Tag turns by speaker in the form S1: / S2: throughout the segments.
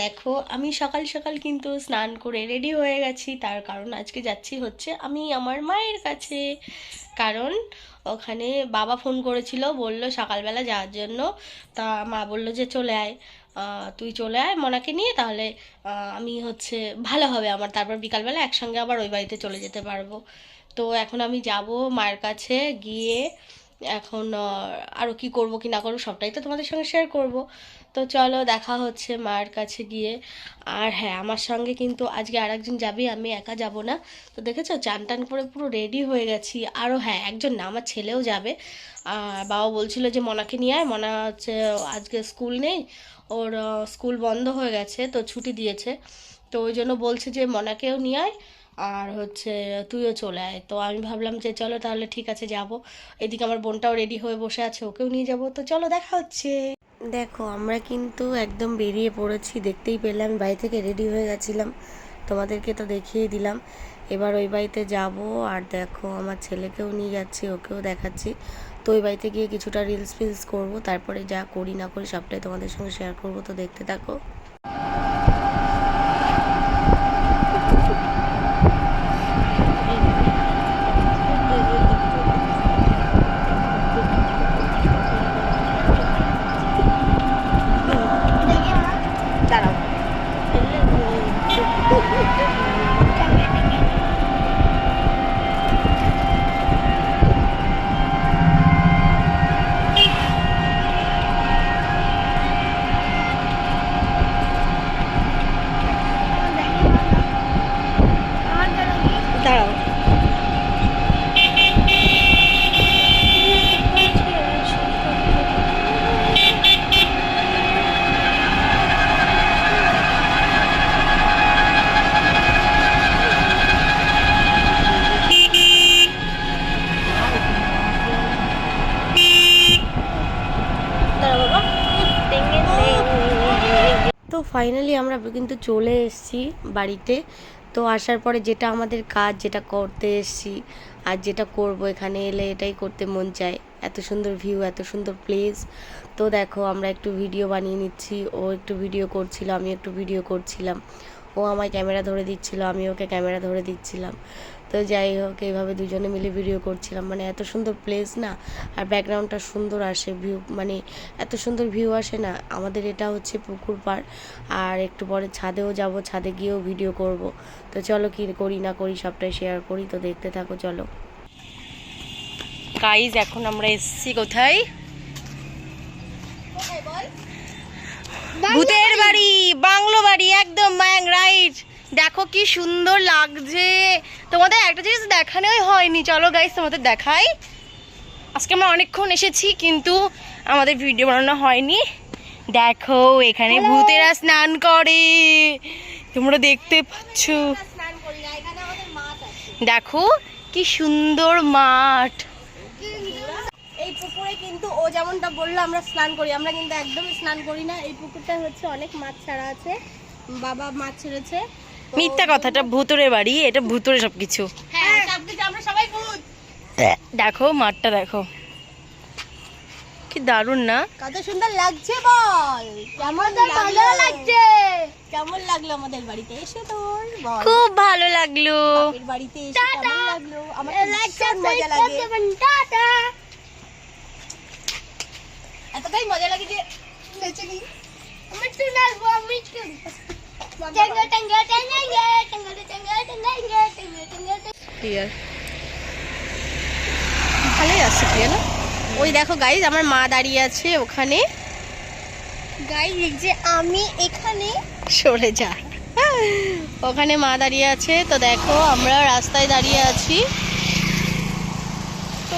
S1: দেখো, আমি সকাল সকাল কিন্তু স্নান করে রেডি হয়ে গেছি। তার কারণ আজকে যাচ্ছি হচ্ছে আমি আমার মায়ের কাছে। কারণ ওখানে বাবা ফোন করেছিল, বলল সকালবেলা যাওয়ার জন্য। তা মা বলল যে চলে আয়। তুই চলে আয় মনাকে নিয়ে, তাহলে আমি হচ্ছে ভালো হবে আমার। তারপর বিকালবেলা একসঙ্গে আবার ওই বাড়িতে চলে যেতে পারব। তো এখন আমি যাব মায়ের কাছে গিয়ে, এখন আরও কি করব, কি না করব, সবটাই তো তোমাদের সঙ্গে শেয়ার করব। তো চলো দেখা হচ্ছে মার কাছে গিয়ে। আর হ্যাঁ আমার সঙ্গে কিন্তু আজকে আর একজন যাবে, আমি একা যাব না। তো দেখেছ চান টান করে পুরো রেডি হয়ে গেছি। আরও হ্যাঁ একজন না, আমার ছেলেও যাবে। আর বাবা বলছিল যে মনাকে নিয়ে আয়, মনা হচ্ছে আজকে স্কুল নেই, ওর স্কুল বন্ধ হয়ে গেছে, তো ছুটি দিয়েছে। তো ওই জন্য বলছে যে মনাকেও নিয়ে আয়, আর হচ্ছে তুইও চলে আয়। তো আমি ভাবলাম যে চলো তাহলে ঠিক আছে, যাব। এদিকে আমার বোনটাও রেডি হয়ে বসে আছে, ওকেও নিয়ে যাব। তো চলো, দেখা হচ্ছে। দেখো, আমরা কিন্তু একদম বেরিয়ে পড়েছি, দেখতেই পেলাম, বাড়ি থেকে রেডি হয়ে গেছিলাম। তোমাদেরকে তো দেখিয়ে দিলাম। এবার ওই বাড়িতে যাব, আর দেখো, আমার ছেলেকেও নিয়ে যাচ্ছি, ওকেও দেখাচ্ছি। তো ওই বাড়িতে গিয়ে কিছুটা রিলস ফিলস করব, তারপরে যা করি না করি সবটাই তোমাদের সঙ্গে শেয়ার করব, তো দেখতে থাকো। ফাইনালি আমরা কিন্তু চলে এসেছি বাড়িতে। তো আসার পরে যেটা আমাদের কাজ, যেটা করতে এসেছি আর যেটা করব এখানে এলে এটাই করতে মন চায়। এত সুন্দর ভিউ এত সুন্দর প্লেস তো দেখো আমরা একটু ভিডিও বানিয়ে নিচ্ছি। ও একটু ভিডিও করছিল, আমি একটু ভিডিও করছিলাম। ও আমায় ক্যামেরা ধরে দিচ্ছিল, আমি ওকে ক্যামেরা ধরে দিচ্ছিলাম। তো যাই হোক, এইভাবে দুজনে মিলে ভিডিও করছিলাম। মানে এত সুন্দর প্লেস না, আর ব্যাকগ্রাউন্ডটা সুন্দর আসে ভিউ মানে এত সুন্দর ভিউ আসে না। আমাদের এটা হচ্ছে পুকুর পাড়, আর একটু পরে ছাদেও যাব, ছাদে গিয়েও ভিডিও করব। তো চলো কি করি না করি, সবটাই শেয়ার করি। তো দেখতে থাকো, চলো। গাইজ এখন আমরা এসেছি কোথায়? ভূতের বাড়ি বাংলো বাড়ি একদম ম্যাং রাইট। দেখো কি সুন্দর লাগছে। তোমাদের একটা জিনিস দেখানোই হয়নি। চলো গাইজ তোমাদের দেখাই। আজকে আমরা অনেকক্ষণ এসেছি কিন্তু আমাদের ভিডিও বানানো হয়নি। দেখো এখানে ভূতেরা স্নান করে। তোমরা দেখতে পাচ্ছ। দেখো কি সুন্দর মাঠ। পুকুরে কিন্তু ও যেমনটা বলল আমরা স্নান করি। আমরা কিন্তু একদমই স্নান করি না। এই পুকুরটা হচ্ছে অনেক মাছ ছাড়া আছে। বাবা মাছ ছেড়েছে।
S2: মিথ্যা কথাটা ভূতরে বাড়ি এটা ভূতরে সবকিছু।
S1: হ্যাঁ সবকিছু আমরা সবাই ভূত।
S2: দেখো মাঠটা দেখো। কি দারুণ না?
S1: কত সুন্দর লাগছে বল। কেমন ভালো লাগছে। কেমন লাগল আমাদের বাড়িতে? এসে তোর বল।
S2: খুব ভালো লাগল।
S1: বাড়িতে এসে কেমন লাগল? আমার ভীষণ মজা লাগে। এতটাই মজা লাগে যে তো নাচবো আমি টেঙ্গা টেঙ্গা টেঙ্গা টেঙ্গা টেঙ্গা টেঙ্গা টেঙ্গা টেঙ্গা
S2: ক্লিয়ার ভালোই আছে ক্লিয়ার না
S1: ওই দেখো গাইজ আমার মা দাঁড়িয়ে আছে ওখানে গাইজ যে আমি এখানে সরে যা ওখানে মা দাঁড়িয়ে আছে তো দেখো আমরা রাস্তায় দাঁড়িয়ে আছি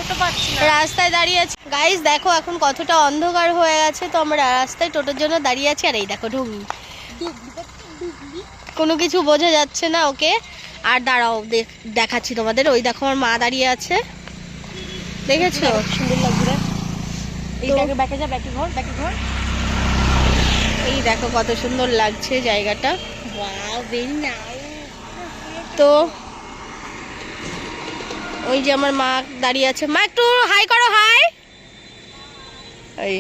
S2: টোটো পাচ্ছি
S1: রাস্তায় দাঁড়িয়ে আছি। গাইস দেখো এখন কতটা অন্ধকার হয়ে গেছে। তো আমরা রাস্তায় টোটোর জন্য দাঁড়িয়ে আছি আর এই দেখো ঢুঙ্গি কোনো কিছু বোঝা যাচ্ছে না ওকে। আর দাঁড়াও দেখ- দেখাচ্ছি তোমাদের। ওই দেখো আমার মা দাঁড়িয়ে আছে। দেখেছ?
S2: সুন্দর লাগছে রে। এই
S1: তো-
S2: ব্যাকে যা ব্যাকে ঘর ব্যাকে ঘর।
S1: এই দেখো কত সুন্দর লাগছে জায়গাটা। তো ওই যে আমার মা দাঁড়িয়ে আছে। মা একটু হাই করো হাই এই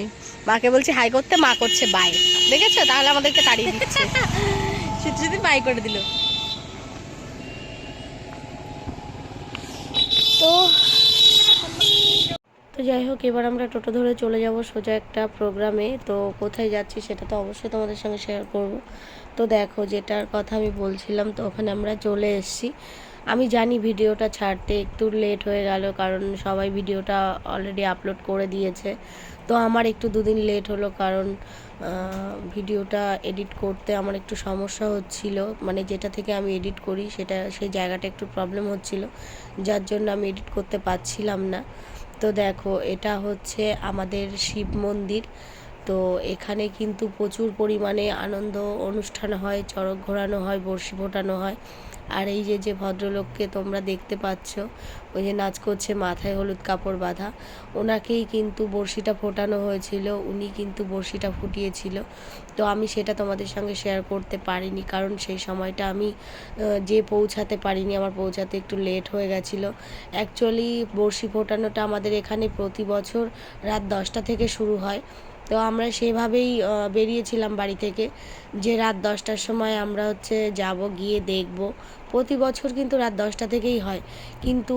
S1: মাকে বলছি হাই করতে মা করছে বাই দেখেছ? তাহলে আমাদেরকে তাড়িয়ে দিচ্ছে।
S2: শুধু বাই করে দিল।
S1: তো তো যাই হোক এবার আমরা টোটো ধরে চলে যাব সোজা একটা প্রোগ্রামে। তো কোথায় যাচ্ছি সেটা তো অবশ্যই তোমাদের সঙ্গে শেয়ার করব। তো দেখো যেটার কথা আমি বলছিলাম তো ওখানে আমরা চলে এসেছি। আমি জানি ভিডিওটা ছাড়তে একটু লেট হয়ে গেল, কারণ সবাই ভিডিওটা অলরেডি আপলোড করে দিয়েছে। তো আমার একটু দুদিন লেট হলো, কারণ ভিডিওটা এডিট করতে আমার একটু সমস্যা হচ্ছিল। মানে যেটা থেকে আমি এডিট করি, সেটা, সেই জায়গাটা একটু প্রবলেম হচ্ছিল। যার জন্য আমি এডিট করতে পারছিলাম না। তো দেখো, এটা হচ্ছে আমাদের শিব মন্দির। তো এখানে কিন্তু প্রচুর পরিমাণে আনন্দ অনুষ্ঠান হয়, চড়ক ঘোরানো হয়, বড়শি ফোটানো হয়। আর এই যে যে ভদ্রলোককে তোমরা দেখতে পাচ্ছ, ওই যে নাচ করছে, মাথায় হলুদ কাপড় বাঁধা। ওনাকেই কিন্তু বড়শিটা ফোটানো হয়েছিল, উনি কিন্তু বড়শিটা ফুটিয়েছিল। তো আমি সেটা তোমাদের সঙ্গে শেয়ার করতে পারিনি, কারণ সেই সময়টা আমি যে পৌঁছাতে পারিনি, আমার পৌঁছাতে একটু লেট হয়ে গেছিল। অ্যাকচুয়ালি বড়শি ফোটানোটা আমাদের এখানে প্রতি বছর রাত দশটা থেকে শুরু হয়। তো আমরা সেভাবেই বেরিয়েছিলাম বাড়ি থেকে। যে রাত দশটার সময় আমরা হচ্ছে যাব, গিয়ে দেখব। প্রতি বছর কিন্তু রাত দশটা থেকেই হয়। কিন্তু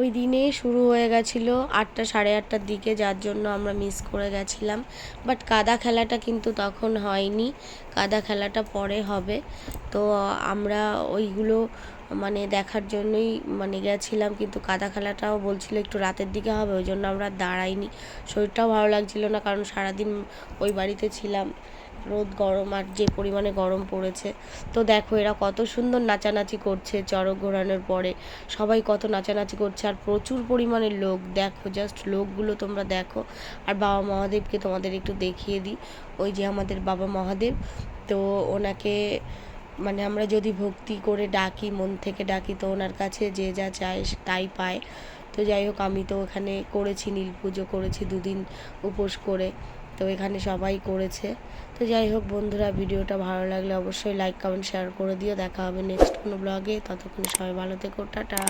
S1: ওই দিনে শুরু হয়ে গেছিল আটটা, সাড়ে আটটার দিকে, যার জন্য আমরা মিস করে গেছিলাম। বাট কাদা খেলাটা কিন্তু তখন হয়নি। কাদা খেলাটা পরে হবে। তো আমরা ওইগুলো মানে দেখার জন্যই মানে গেছিলাম, কিন্তু কাদা খেলাটাও বলছিল একটু রাতের দিকে হবে, ওই জন্য আমরা দাঁড়াইনি। শরীরটাও ভালো লাগছিল না, কারণ সারাদিন ওই বাড়িতে ছিলাম। রোদ গরম আর যে পরিমাণে গরম পড়েছে। তো দেখো এরা কত সুন্দর নাচানাচি করছে চড়ক ঘোরানোর পরে। সবাই কত নাচানাচি করছে আর প্রচুর পরিমাণে লোক। দেখো জাস্ট লোকগুলো তোমরা দেখো। আর বাবা মহাদেবকে তোমাদের একটু দেখিয়ে দিই। ওই যে আমাদের বাবা মহাদেব। তো ওনাকে মানে আমরা যদি ভক্তি করে ডাকি, মন থেকে ডাকি, তো ওনার কাছে যে যা চায় তাই পায়। তো যাই হোক, আমি তো ওখানে করেছি নীল পুজো, করেছি দুদিন উপোস করে। তো এখানে সবাই করেছে। তো যাই হোক বন্ধুরা, ভিডিওটা ভালো লাগলে অবশ্যই লাইক কমেন্ট শেয়ার করে দিও। দেখা হবে নেক্সট কোনো ব্লগে ততক্ষণ সবাই ভালো থেকো, টাটা।